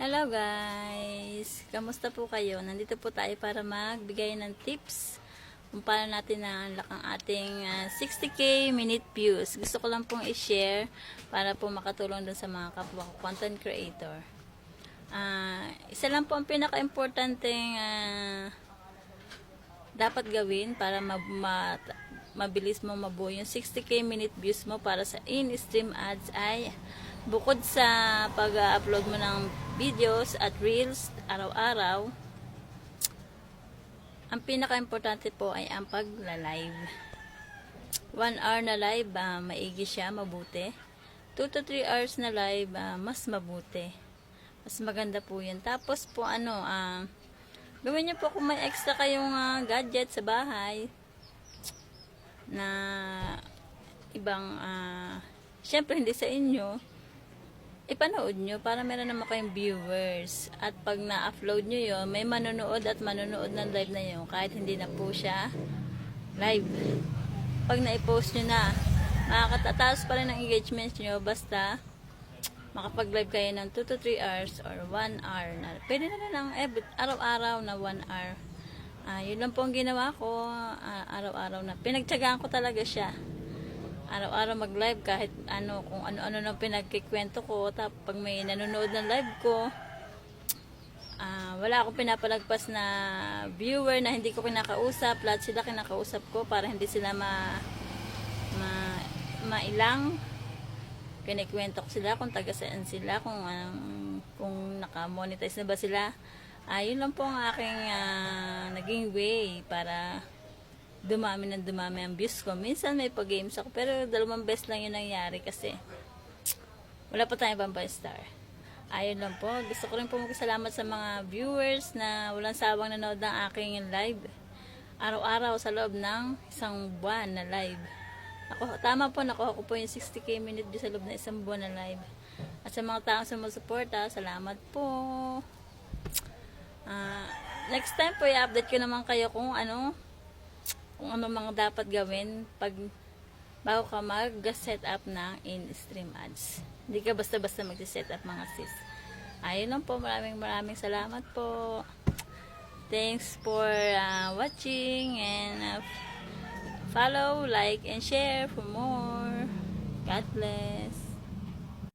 Hello guys! Kamusta po kayo? Nandito po tayo para magbigay ng tips kung paano natin na-unlock ang ating ah, 60k minute views. Gusto ko lang pong i-share para po makatulong dun sa mga kapwa content creator. Ah, isa lang po ang pinaka-importanteng ah, dapat gawin para ma- ma- mabilis mo mabuo. Yung 60k minute views mo para sa in-stream ads ay bukod sa pag-upload mo ng videos at reels araw-araw ang pinaka-importante po ay ang pagla-live. 1 hour na live ah, maigi siya, mabuti. 2 to 3 hours na live ah, mas mabuti. Mas maganda po yun. Tapos po ano ah Gawin niyo po kung may extra kayong ah, gadget sa bahay na ibang ah, syempre hindi sa inyo ipanood nyo para meron naman kayong viewers. At pag na-upload nyo yun may manonood at manonood ng live na yun kahit hindi na po siya live. Pag na-post nyo na makakatataas pa rin ang engagement nyo basta makapag-live kayo ng 2 to 3 hours or 1 hour na. Pwede na lang every, araw-araw na 1 hour. Ah, yun lang po ang ginawa ko, ah, araw-araw na. Pinagtyagaan ko talaga siya. Araw-araw mag-live kahit ano, kung ano-ano nang pinagkikwento ko. Tapos pag may nanonood ng live ko, ah, wala akong pinapalagpas na viewer na hindi ko kinakausap. Lahat sila kinakausap ko para hindi sila ma, ma mailang kinikwento ko sila kung taga saan sila, kung anong, kung naka-monetize na ba sila. Ayun lang po ang aking ah, naging way para dumami ng dumami ang views ko. Minsan may pag-games ako, pero dalawang best lang yun nangyari kasi wala pa tayong vampire star. Ayun lang po. Gusto ko rin po magsalamat sa mga viewers na walang sawang nanood ng aking live. Araw-araw sa loob ng isang buwan na live. Ako, tama po, nakuha ko po yung 60k minute view sa loob ng isang buwan na live. At sa mga taong sumusuporta, salamat po. Ah, next time po, i-update ko naman kayo kung ano, kung ano mga dapat gawin pag bago ka mag-set up ng in-stream ads. Hindi ka basta-basta mag-set up mga sis. Ayun lang po, maraming maraming salamat po. Thanks for ah, watching and ah, follow, like, and share for more. God bless.